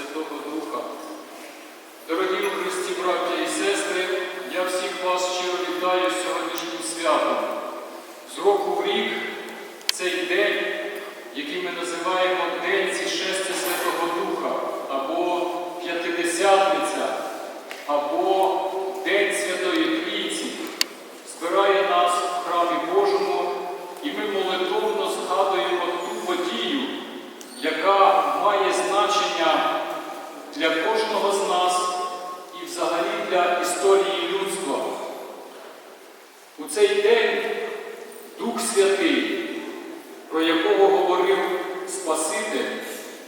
Святого Духа. Дорогі у Христі, браття і сестри, я всіх вас щиро вітаю сьогоднішнім святом. З року в рік цей день, який ми називаємо День зішестя Святого Духа, або П'ятидесятниця, або День Святої Трійці, збирає нас в храмі Божому, і ми молитовно згадуємо ту подію, яка має значення для кожного з нас і взагалі для історії людства. У цей день Дух Святий, про якого говорив Спаситель,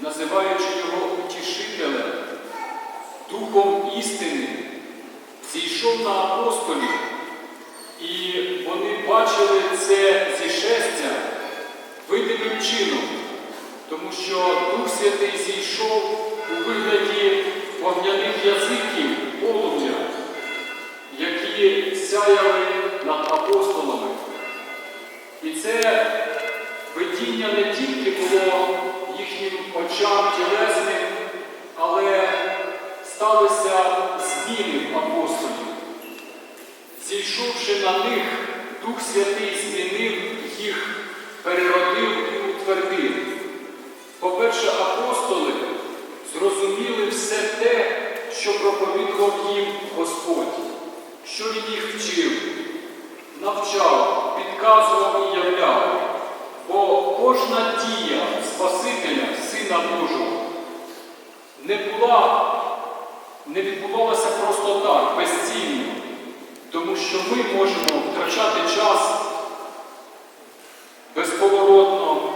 називаючи його утішителем, Духом істини, зійшов на апостолів, і вони бачили це зішестя видимим чином, тому що Дух Святий зійшов у вигляді вогняних язиків полум'я, які сяяли над апостолами. І це видіння не тільки було їхнім очам тілесним, але сталися зміни в апостолів. Зійшовши на них, Дух Святий змінив їх, переродив і утвердив. По-перше, апостоли зрозуміли все те, що проповідував їм Господь, що він їх вчив, навчав, підказував і являв. Бо кожна дія Спасителя, Сина Божого, не була, не відбувалася просто так, безцінно. Тому що ми можемо втрачати час безповоротно,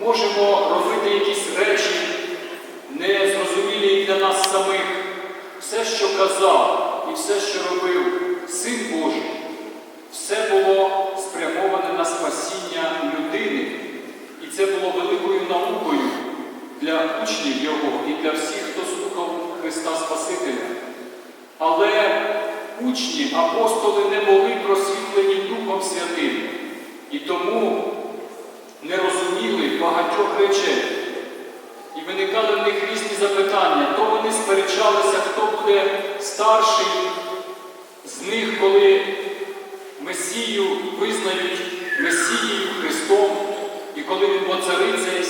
можемо робити якісь речі, незрозумілі для нас самих. Все, що казав і все, що робив Син Божий, все було спрямоване на спасіння людини. І це було великою наукою для учнів Його і для всіх, хто слухав Христа Спасителя. Але учні, апостоли не були просвітлені Духом Святим і тому не розуміли багатьох речей. І виникали в них різні запитання. То вони сперечалися, хто буде старший з них, коли Месію визнають Месією Христом,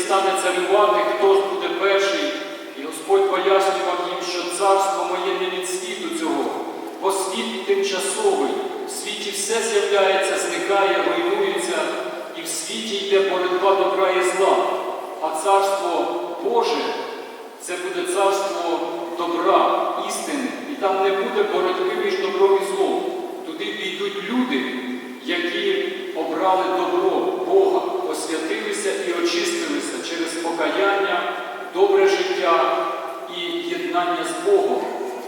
стане царювати, хто ж буде перший. І Господь пояснював їм, що царство моє не від світу цього, бо світ тимчасовий, в світі все з'являється, зникає, руйнується, і в світі йде боротьба добра і зла. А царство Боже це буде царство добра, істини, і там не буде боротьби між добром і злом. Туди війдуть люди, які обрали добро Бога, освятилися і очистилися через покаяння, добре життя і єднання з Богом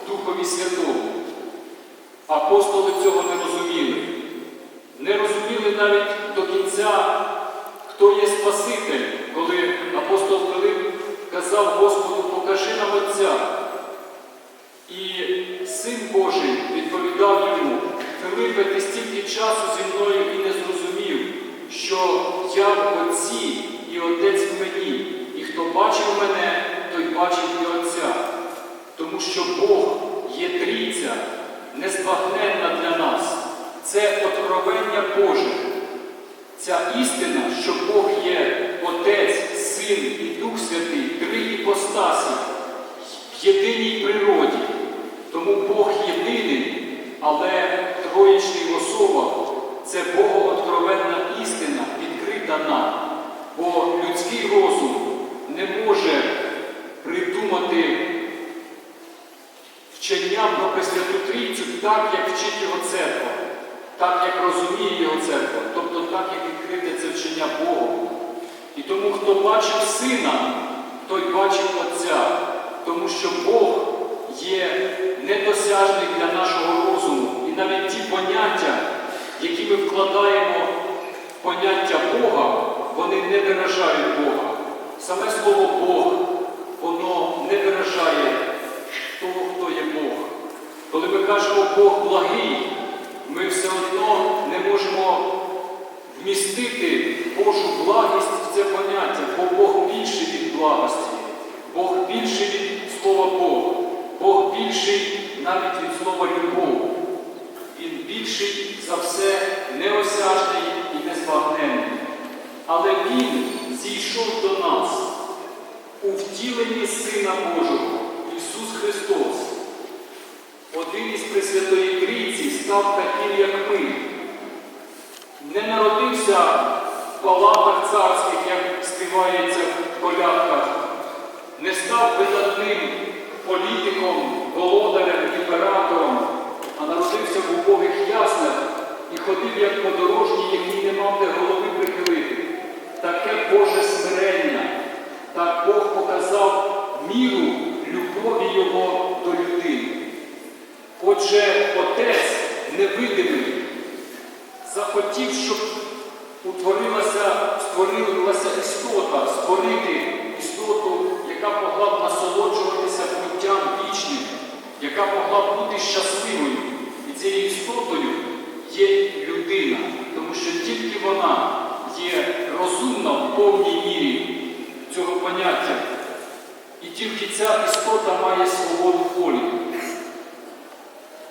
в Духові Святому. Апостоли цього не розуміли. Не розуміли навіть до кінця, хто є Спаситель, коли апостол Филип казав Господу, покажи нам Отця. І Син Божий відповідав йому, Филипе, ти стільки часу зі мною і не зрозумів, що я в Отці і Отець в мені, і хто бачив мене, той бачив і Отця. Тому що Бог є трійця, незбагненна для нас. Це откровення Боже. Ця істина, що Бог є Отець, Син і Дух Святий, три іпостасі в єдиній природі. Тому Бог єдиний, але троєчний в особах це Богооткровенна істина, відкрита нам. Бо людський розум не може придумати вченням про Пресвяту Трійцю так, як вчить його церква, так, як розуміє його церква, тобто так, як відкрите це вчення Богу. І тому, хто бачив сина, той бачив Отця, тому що Бог є недосяжний для нашого розуму. І навіть ті поняття, які ми вкладаємо в поняття Бога, вони не виражають Бога. Саме слово Бог, воно не виражає того, хто є Бог. Коли ми кажемо Бог благий, ми все одно не можемо вмістити Божу благість в це поняття, бо Бог більший від благості, Бог більший від слова Бог, Бог більший навіть від слова любов. Він більший за все неосяжний і незбагненний. Але Він зійшов до нас у втіленні Сина Божого, Ісус Христос. Один із Пресвятої Трійці став таким, як ми. Не народився в палатах царських, як співається в колядках, не став видатним політиком, володарем, імператором, а народився в убогих яснах і ходив як подорожній, який не мав де голови прихилити. Таке Боже смирення, так Бог показав міру любові Його до людини. Отже, Отець невидимий захотів, щоб утворилася, створилася істота, створити істоту, яка могла б насолоджуватися буттям вічним, яка могла б бути щасливою. І цією істотою є людина, тому що тільки вона є розумна в повній мірі цього поняття. І тільки ця істота має свободу волі.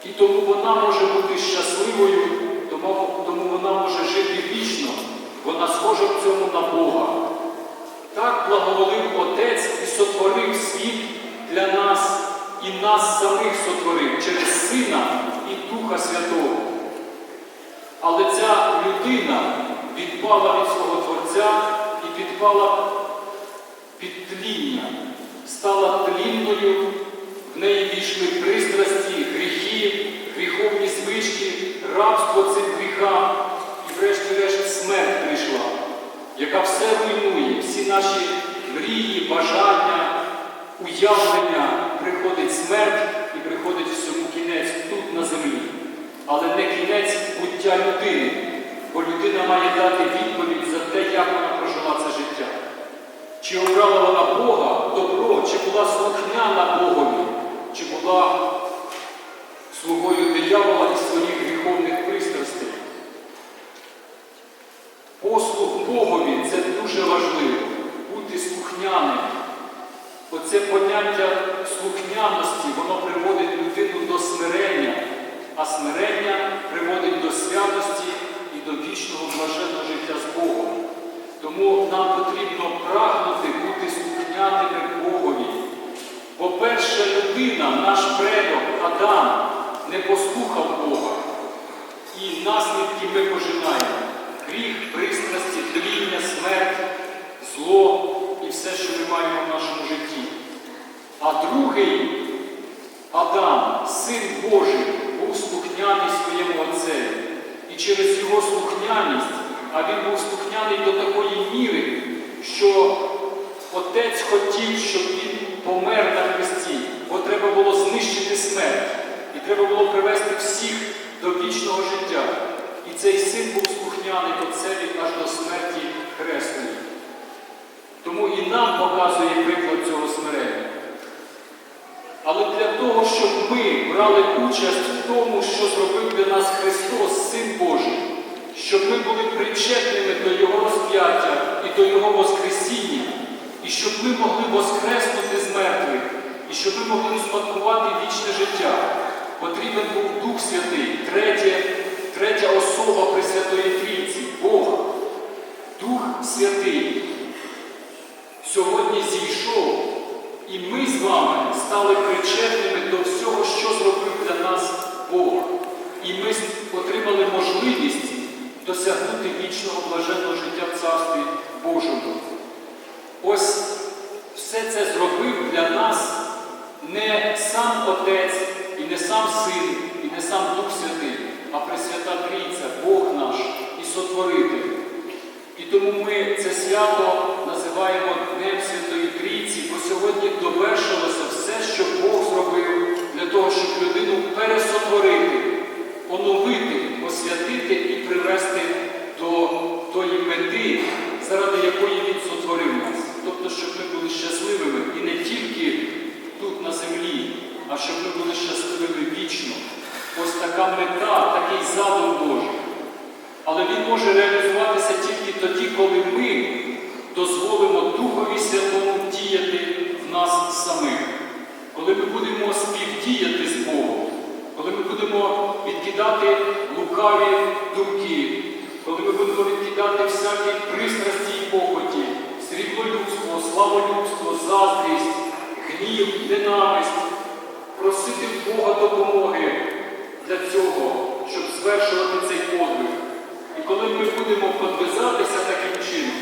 І тому вона може бути щасливою, тому, вона може жити вічно. Вона схожа в цьому на Бога. Так благоволив Отець і сотворив світ для нас і нас самих сотворив через Сина і Духа Святого. Але ця людина відпала від свого Творця і підпала під тління, стала тлінною, в неї війшли пристрасті, гріхи, гріховні звички, рабство цим гріхам і врешті-решт смерть прийшла, яка все руйнує, всі наші мрії, бажання, уявлення, приходить смерть і приходить всьому кінець тут на землі. Але не кінець буття людини, бо людина має дати відповідь за те, як вона прожила це життя. Чи обрала вона Бога добро, чи була слухняна Богові, чи була слугою диявола і своїх гріховних пристрастей. Послуг Богові це дуже важливо, бути слухняним. Оце поняття слухняності, воно приводить людину до смирення, а смирення приводить до святості вічного блаженного життя з Богом. Тому нам потрібно прагнути бути слухняними Богові. Бо перша людина, наш предок Адам, не послухав Бога. І наслідки ми пожинаємо. Гріх, пристрасті, тління, смерть, зло і все, що ми маємо в нашому житті. А другий Адам, син Божий, був слухняний своєму Отцеві. І через його слухняність, а він був слухняний до такої міри, що Отець хотів, щоб він помер на хресті, бо треба було знищити смерть. І треба було привести всіх до вічного життя. І цей син був слухняний Отцеві аж до смерті хресної. Тому і нам показує приклад цього смирення. Але для ми брали участь в тому, що зробив для нас Христос, Син Божий, щоб ми були причетними до Його розп'яття і до Його Воскресіння, і щоб ми могли воскреснути з мертвих, і щоб ми могли успадкувати вічне життя, потрібен був Дух Святий, третя, третя особа Пресвятої Трійці, Бог, Дух Святий. Сьогодні зійшов, і ми стали причетними до всього, що зробив для нас Бог. І ми отримали можливість досягнути вічного блаженного життя в Царстві Божому. Ось все це зробив для нас не сам Отець, і не сам Син, і не сам Дух Святий, а Пресвята Трійця, Бог наш і Сотворитель. І тому ми це свято називаємо Днем Святої Трійці, бо сьогодні довершилося все, що Бог зробив для того, щоб людину пересотворити, оновити, освятити і привести до тої мети, заради якої Він сотворив нас. Тобто, щоб ми були щасливими і не тільки тут на землі, а щоб ми були щасливими вічно. Ось така мета, такий задум Божий. Але він може реалізуватися тільки тоді, коли ми дозволимо Духові Святому діяти в нас самих. Коли ми будемо співдіяти з Богом, коли ми будемо відкидати лукаві думки, коли ми будемо відкидати всякі пристрасті і похоті, сріблолюбство, славолюбство, заздрість, гнів, ненависть, просити Бога допомоги для цього, щоб звершувати цей подвиг. І коли ми будемо подвизатися таким чином,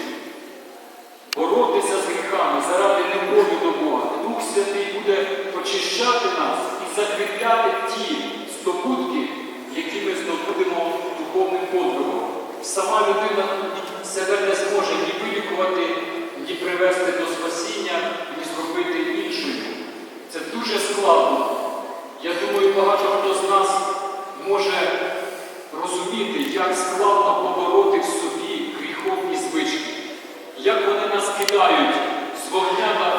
боротися з гріхами заради любові до Бога, Дух Святий буде очищати нас і закріпляти ті здобутки, які ми здобудемо духовним подвигом. Сама людина себе не зможе ні вилікувати, ні привести до спасіння, ні зробити іншою. Це дуже складно. Я думаю, багато хто з нас може розуміти, як складно побороти в собі гріховні звички, як вони нас кидають з вогня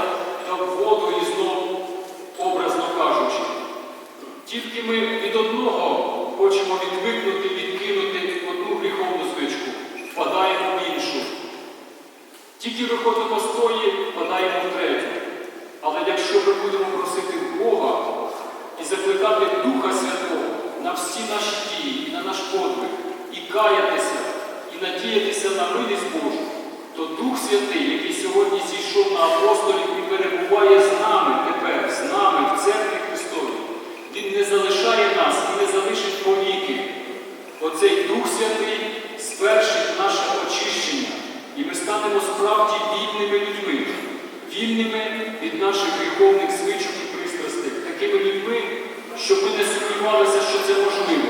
на воду і знов, образно кажучи. Тільки ми від одного хочемо відвикнути, відкинути одну гріховну звичку, впадаємо в іншу. Тільки виходимо з тої, впадаємо в третю. Але якщо ми будемо просити в Бога і закликати Духа Святого на всі наші дії, і на наш подвиг, і каятися, і надіятися на милість Божу, то Дух Святий, який сьогодні зійшов на апостолів і перебуває з нами тепер, з нами в церкві Христовій, Він не залишає нас і не залишить повіки. Оцей Дух Святий звершить наше очищення, і ми станемо справді вільними людьми, вільними від наших гріховних звичок і пристрастей, такими людьми, щоб ми не сумнівалися, що це можливо.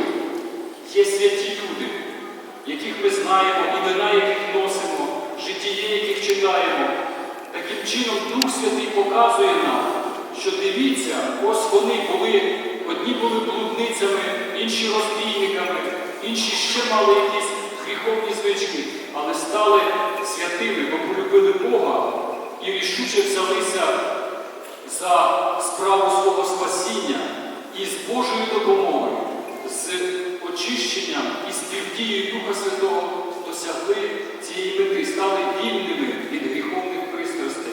Є святі люди, яких ми знаємо, імена яких носимо, житіє, яких читаємо. Таким чином Дух Святий показує нам, що дивіться, ось вони були, одні були блудницями, інші розбійниками, інші ще мали якісь гріховні звички, але стали святими, бо полюбили Бога і рішуче взялися за справу свого спасіння і з Божою допомогою, з очищенням і співдією Духа Святого досягли цієї мети, стали вільними від гріховних пристрастей.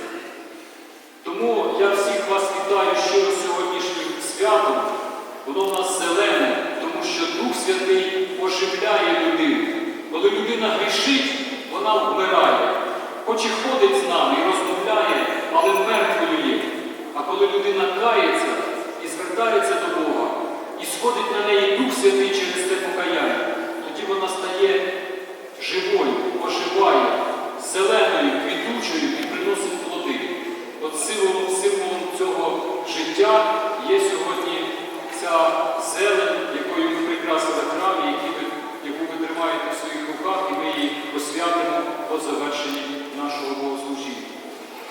Тому я всіх вас вітаю щиро сьогоднішнім святом. Воно в нас зелене, тому що Дух Святий оживляє людину. Коли людина грішить, вона вмирає. Хоч і ходить з нами і розмовляє, але мертвою є. А коли людина кається і звертається до Бога, і сходить на неї Дух Святий через це покаяння, тоді вона стає живою, оживає, зеленою, квітучою і приносить плоди. От символом, символом цього життя є сьогодні ця зелень, якою ми прикрасили храм, яку ви тримаєте в своїх руках, і ми її освятимо по завершенні нашого богослужіння.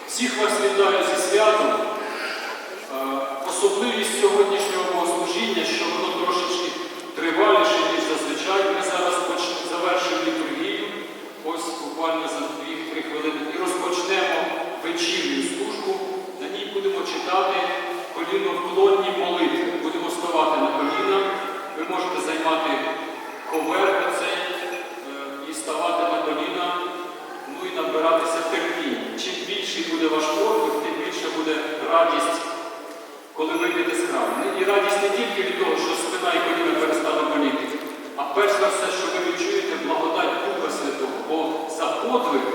Всіх вас вітаю зі святом. Е, Особливість сьогоднішнього богослужіння, що воно трошечки триваліше, ніж зазвичай. Ми зараз завершимо літургію, ось буквально за 2-3 хвилини, і розпочнемо вечірню службу. На ній будемо читати коліновклонні молитви. Будемо ставати на коліна. Ви можете займати ковер цей е, і ставати на коліна, ну і набиратися терпіння. Чим більший буде ваш подвиг, тим більше буде радість коли ви йдете з храму. І радість не тільки від того, що спина і коліна перестали боліти, а перш за все, що ви відчуєте благодать Духа Святого, бо за подвиг